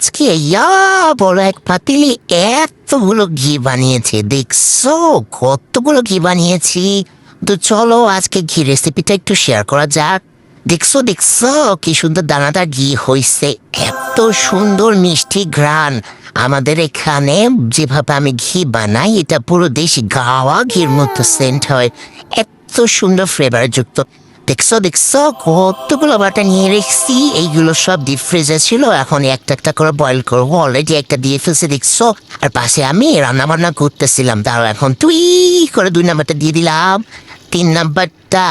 আজকে ইয়া বড় এক পাতিলি এতগুলো ঘি বানিয়েছে, দেখছ? কতগুলো ঘি বানিয়েছি। তো চলো আজকে ঘি রেসিপিটা একটু শেয়ার করা যাক। দেখছ দেখছ? কি সুন্দর দানাদার ঘি হইছে। এত সুন্দর মিষ্টি ঘ্রাণ। আমাদের এখানে যেভাবে আমি ঘি বানাই, এটা পুরো দেশি গাওয়া ঘির মতো সেন্ট হয়। এত সুন্দর ফ্লেভার যুক্ত দেখছ দেখছ? কতগুলো বাটা নিয়ে রেখেছি। এইগুলো সব ডিপ ফ্রিজে ছিল। এখন একটা একটা করে বয়েল করব। অলরেডি একটা দিয়ে ফেলছি দেখছ? আর পাশে আমি রান্না বান্না করতেছিলাম। তার এখন তুই করে দুই নাম্বারটা দিয়ে দিলাম। তিন নাম্বারটা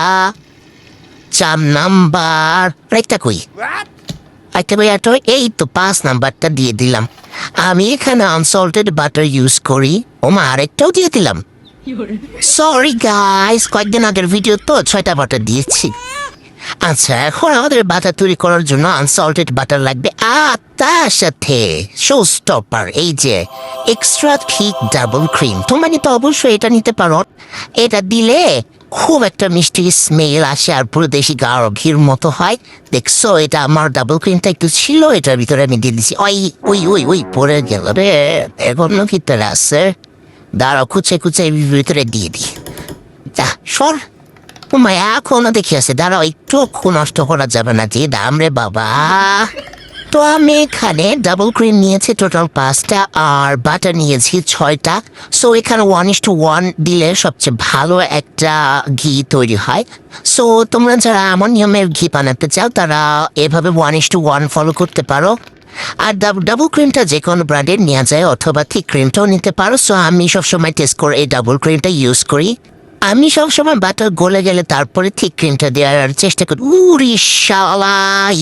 চার নাম্বার। একটা কই? একটা ভাই একটা এই তো পাঁচ নাম্বারটা দিয়ে দিলাম। আমি এখানে আনসল্টেড বাটার ইউজ করি। ও মা আরেকটাও দিয়ে দিলাম। সরি গাইস কয়েকদিন আগের ভিডিও তো ছয়টা বাটার দিয়েছি। আচ্ছা এখন আমাদের বাটার তৈরি করার জন্য আনসল্টেড বাটার লাগবে। আর তার সাথে শো স্টপার এই যে এক্সট্রা থিক ডাবল ক্রিম তোমরা তো অবশ্যই এটা নিতে পারো। এটা দিলে খুব একটা মিষ্টি স্মেল আসে আর পুরো দেশি গাঢ় ঘির মতো হয়। দেখছ, এটা আমার ডাবল ক্রিমটা একটু ছিল, এটার ভিতরে আমি দিয়ে দিছি। ওই ওই ওই ওই, পড়ে গেল রে। এখনও ভিতরে আছে? দাঁড়াও কুচে এর ভিতরে দিয়ে দিই। যা, সর। তোমায় এখনও দেখি আছে। দাঁড়াও, একটু নষ্ট করা যাবে না যে দাম রে বাবা। তো আমি এখানে ডাবল ক্রিম নিয়েছি টোটাল পাঁচটা, আর বাটার নিয়েছি ছয়টা। সো এখানে ওয়ান ইস টু ওয়ান দিলে সবচেয়ে ভালো একটা ঘি তৈরি হয়। সো তোমরা যারা এমন নিয়মের ঘি বানাতে চাও, তারা এভাবে one is to one follow করতে পারো। আর ডাবল ক্রিমটা যে কোনো ব্র্যান্ডের নেওয়া যায় অথবা থিক ক্রিমটাও নিতে পারো। সো আমি সবসময় টেস্ট করে এই ডাবল ক্রিমটা ইউজ করি। আমি সবসময় বাটার গলে গেলে তারপরে ঠিক ক্রিমটা দেওয়ার চেষ্টা করি। উরি শালা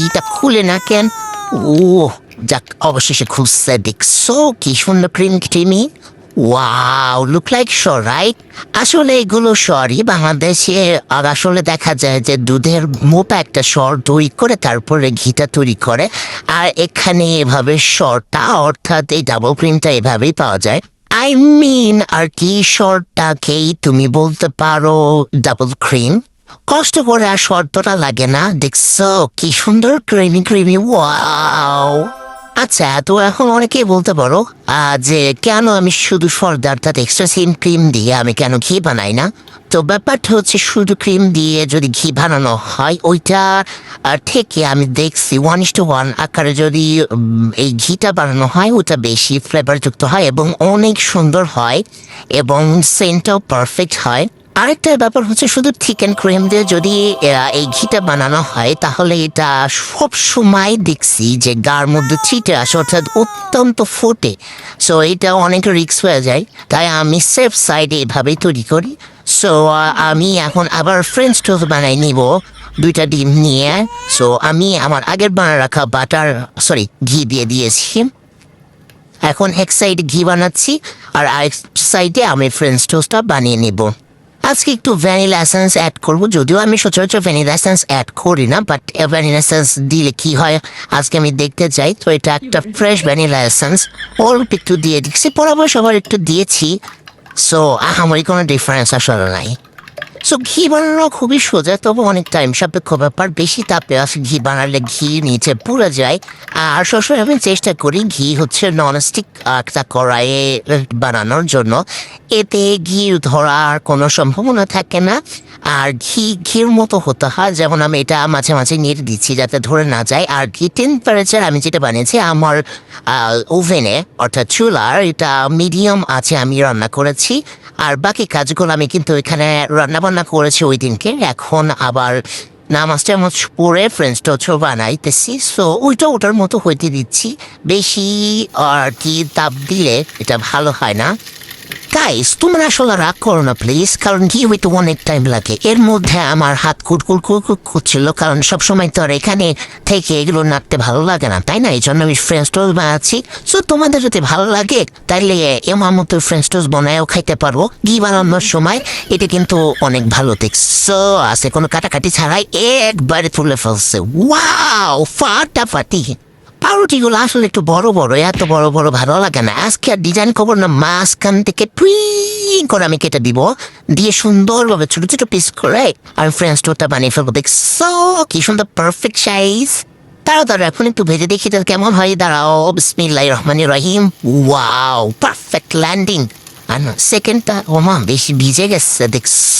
এটা খুলে না কেন? ও যাক, অবশেষে খুলছে, দেখছ কি সুন্দর cream creamy wow look like শ রাইট আসলে এগুলো সরই বাংলাদেশে, আর আসলে দেখা যায় যে দুধের মোটা একটা স্বর তৈরি করে তারপরে ঘিটা তৈরি করে, আর এখানে এভাবে স্বরটা অর্থাৎ এই ডাবল ক্রিমটা এভাবেই পাওয়া যায়। আই মিন আর কি শর্টটাকেই তুমি বলতে পারো ডাবল ক্রিম কষ্ট করে আর শর্তটা লাগে না, দেখছ, কি সুন্দর ক্রিমি ক্রিমি ওয়াও আচ্ছা তো এখন অনেকেই বলতে পারো যে কেন আমি শুধু ফর্দা অর্থাৎ এক্সট্রা সিম ক্রিম দিয়ে আমি কেন ঘি বানাই না? তো ব্যাপারটা হচ্ছে শুধু ক্রিম দিয়ে যদি ঘি বানানো হয়, ওইটা থেকে আমি দেখছি ওয়ান ইস টু ওয়ান আকারে যদি এই ঘিটা বানানো হয়, ওটা বেশি ফ্লেভারযুক্ত হয় এবং অনেক সুন্দর হয় এবং সেন্টটাও পারফেক্ট হয়। আরেকটা ব্যাপার হচ্ছে শুধু চিকেন ক্রিম দিয়ে যদি এই ঘিটা বানানো হয়, তাহলে এটা সব সময় দেখছি যে গার মধ্যে ছিটে আসে, অর্থাৎ অত্যন্ত ফোটে। সো এটা অনেক রিক্স হয়ে যায়। তাই আমি সেফ সাইডে এভাবেই তৈরি করি। সো আমি এখন আবার ফ্রেঞ্চ টোস্ট বানাই নিব, দুইটা ডিম নিয়ে। সো আমি আমার আগের বানা রাখা বাটার সরি ঘি দিয়ে দিয়েছি। এখন এক সাইডে ঘি বানাচ্ছি, আর আরেক সাইডে আমি ফ্রেঞ্চ টোস্টটা বানিয়ে নেব। আজকে একটু ভ্যানিলা এসেন্স অ্যাড করব। যদিও আমি সচরাচর ভ্যানিলা এসেন্স অ্যাড করি না বাট ভ্যানিলা এসেন্স দিলে কি হয়? আজকে আমি দেখতে চাই। তো এটা একটা ফ্রেশ ভ্যানিলা এসেন্স ওর একটু দিয়ে দিচ্ছি। পরামর্শ আবার একটু দিয়েছি। সো আহামরি কোনো ডিফারেন্স আসলে নাই। সো ঘি বানানো খুবই সোজা, তবে অনেক টাইম সাপেক্ষ ব্যাপার। বেশি তাপে আসে ঘি, বানালে ঘি নিচে পুড়ে যায়। আর সবসময় আমি চেষ্টা করি ঘি হচ্ছে ননস্টিক একটা কড়াইয়ে বানানোর জন্য। এতে ঘি ধরার কোনো সম্ভাবনা থাকে না। আর ঘি, ঘির মতো হতে হয়, যেমন আমি এটা মাঝে মাঝে নেড়ে দিচ্ছি যাতে ধরে না যায়। আর ঘি টেম্পারেচার আমি যেটা বানিয়েছি, আমার ওভেনে অর্থাৎ চুলার, এটা মিডিয়াম আছে, আমি রান্না করেছি। আর বাকি কাজগুলো আমি কিন্তু এখানে রান্না বান্না করেছি ওই দিনকে। এখন আবার নামাজ মত পরে ফ্রেঞ্চ টচও বানাইতেছি। সো ওইটা ওটার মতো হইতে দিচ্ছি। বেশি আর কি তাপ দিলে এটা ভালো হয় না। গাইস তোমরা আসলে রাগ করো না প্লিজ কারণ কি হইতে অনেক টাইম লাগে। এর মধ্যে আমার হাত কুটকুট কুটকুট করছিল, কারণ সবসময় তো আর এখানে থেকে এগুলো নাড়তে ভালো লাগে না, তাই না? এই জন্য আমি ফ্রেঞ্চ টোস্ট বানাচ্ছি। সো তোমাদের যদি ভালো লাগে, তাইলে এমার মতো ফ্রেঞ্চ টোস্ট বানায়ও খাইতে পারব ঘি বানানোর সময় এটা কিন্তু অনেক ভালো দেখছ আছে কোনো কাটাকাটি ছাড়াই একবারে তুলে ফেলছে। ওয়াও ফাটাফাটি। পাউরুটিগুলো আসলে একটু বড় বড়, এত বড় বড় ভালো লাগে না। আজকে আর ডিজাইন খবর না, মাঝখান থেকে টুই করে আমি কেটে দিব। দিয়ে সুন্দরভাবে ছোট ছোট পিস করে আমি ফ্রেঞ্চ টোটা বানিয়ে ফেলব। দেখছ, কি সুন্দর পারফেক্ট সাইজ তাড়াতাড়ি এখন একটু ভেজে দেখি তো কেমন হয়। দাঁড়াও বিসমিল্লাহ রহমান রহিম। ওয়াও পারফেক্ট ল্যান্ডিং আর সেকেন্ডটা ওমা, বেশি ভিজে গেছে। দেখছ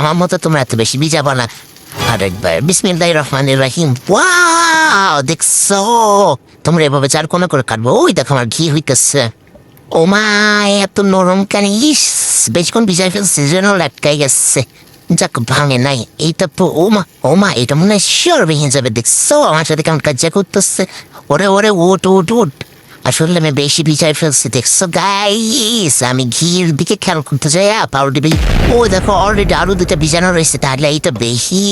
আমার মতো তোমরা এত বেশি ভিজাবো না। আরেকবার। বিসমিল্লাহ রহমান রহিম। ওয়াও, দেখছ? তোমরা এভাবে চার কোনো করে কাটবো। ওই দেখো, আমার ঘি হইতেছে। ও মা, এত নরম কেন? ইস বেশক্ষণ ভিজাই ফেলছে, যেন লটকাই গেছে। যাক, ভাঙে নাই। এইটা তো, ও মা ও মা, এটা মনে হয় শিওর ভেঙে যাবে। দেখছ? আমার সাথে কেমন কাজ করতেছে। ওরে ওরে ওট ওট ওট আসলে আমি বেশি ভিজাই ফেলছি, দেখছ গাইস আমি ঘির দিকে খেয়াল করতে যাই পাউডি বি ও, দেখো অলরেডি আরও দুটা ভিজানো রয়েছে, তাহলে এই তো বেশি।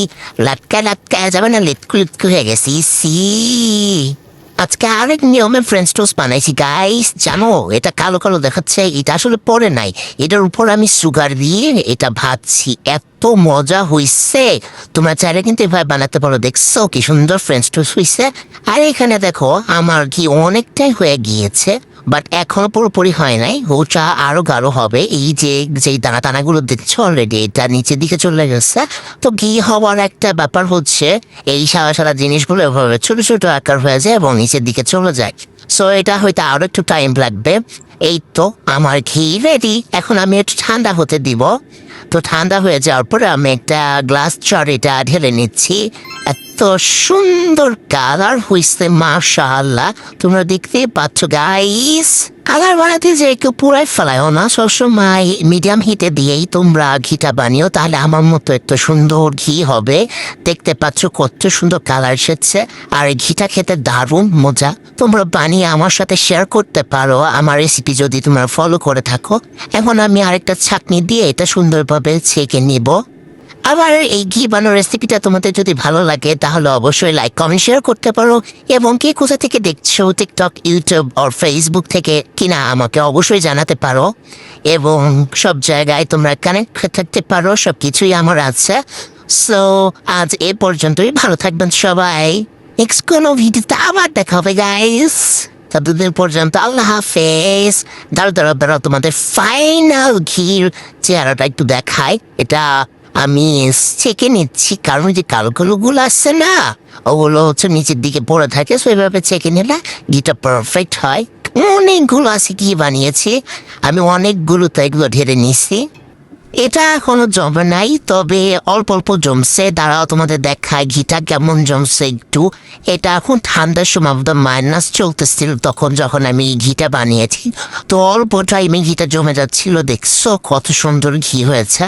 লাটকা লাটকা, যাবে না, লেটকু লেটকু হয়ে গেছি সি আজকে আরেক নিয়মে ফ্রেঞ্চ টোস্ট বানাইছি গাইস জানো, এটা কালো কালো দেখাচ্ছে, এটা আসলে পরে নাই। এটার উপর আমি সুগার দিয়ে এটা ভাজছি। এত মজা হইছে। তোমরা চাইলে কিন্তু এভাবে বানাতে পারো। দেখছ কি সুন্দর ফ্রেঞ্চ টোস্ট হইছে। আর এখানে দেখো, আমার কি অনেকটাই হয়ে গিয়েছে। বাট এখনও পুরোপুরি হয় নাই। ওটা আরও গাঢ় হবে। এই যে, যেই দানা দানাগুলো দিচ্ছ অলরেডি এটা নিচের দিকে চলে গেছে। তো ঘি হওয়ার একটা ব্যাপার হচ্ছে, এই সারা সারা জিনিসগুলো এভাবে ছোট ছোট আকার হয়ে যায় এবং নিচের দিকে চলে যায়। সো এটা হয়তো আরও একটু টাইম লাগবে। এই তো, আমার ঘি রেডি এখন আমি একটু ঠান্ডা হতে দিব। তো ঠান্ডা হয়ে যাওয়ার পরে আমি একটা গ্লাস চর এটা ঢেলে নিচ্ছি। এত সুন্দর কালার হইছে, মাশাআল্লাহ। তোমরা দেখতে পাচ্ছ গাইস কালার বানাতে যে কেউ পুরাই ফেলায়ও না, সবসময় মিডিয়াম হিটে দিয়েই তোমরা ঘিটা বানিও, তাহলে আমার মতো একটা সুন্দর ঘি হবে। দেখতে পাচ্ছ, কত সুন্দর কালার এসেছে, আর ঘিটা খেতে দারুণ মজা। তোমরা বানিয়ে আমার সাথে শেয়ার করতে পারো, আমার রেসিপি যদি তোমরা ফলো করে থাকো। এখন আমি আরেকটা ছাকনি দিয়ে এটা সুন্দরভাবে ছেঁকে নিব। আবার এই ঘি বানানোর রেসিপিটা তোমাদের যদি ভালো লাগে, তাহলে অবশ্যই লাইক কমেন্ট শেয়ার করতে পারো। এবং কে কোথা থেকে দেখছ টিকটক ইউটিউব আর ফেসবুক থেকে কিনা আমাকে অবশ্যই জানাতে পারো। এবং সব জায়গায় তোমরা কানেক্ট থাকতে পারো সব কিছুই আমার আছে। সো আজ এ পর্যন্তই। ভালো থাকবেন সবাই। নেক্সট কোনো ভিডিওতে আবার দেখা হবে গাইস ততদিন পর্যন্ত আল্লাহ হাফেজ। দাঁড়ো দাঁড়ো দাঁড়াও তোমাদের ফাইনাল ঘির চেহারাটা একটু দেখায় এটা আমি চেকে নিচ্ছি, কারণ যে কালো কালো গুলো আসছে না, ওগুলো হচ্ছে নিচের দিকে পড়ে থাকে এভাবে চেকে নিলে ঘিটা পারফেক্ট হয়। অনেকগুলো আছে কি বানিয়েছি, আমি অনেকগুলো তো এগুলো ঢেলে নিছি। এটা এখনও জমে নাই, তবে অল্প অল্প জমছে, দাঁড়াও তোমাদের দেখায় ঘিটা কেমন জমছে একটু। এটা এখন ঠান্ডার সময় মাইনাস চলতেছিল তখন যখন আমি ঘিটা বানিয়েছি, তো অল্প টাইমে ঘিটা জমে যাচ্ছিল, দেখছ কত সুন্দর ঘি হয়েছে।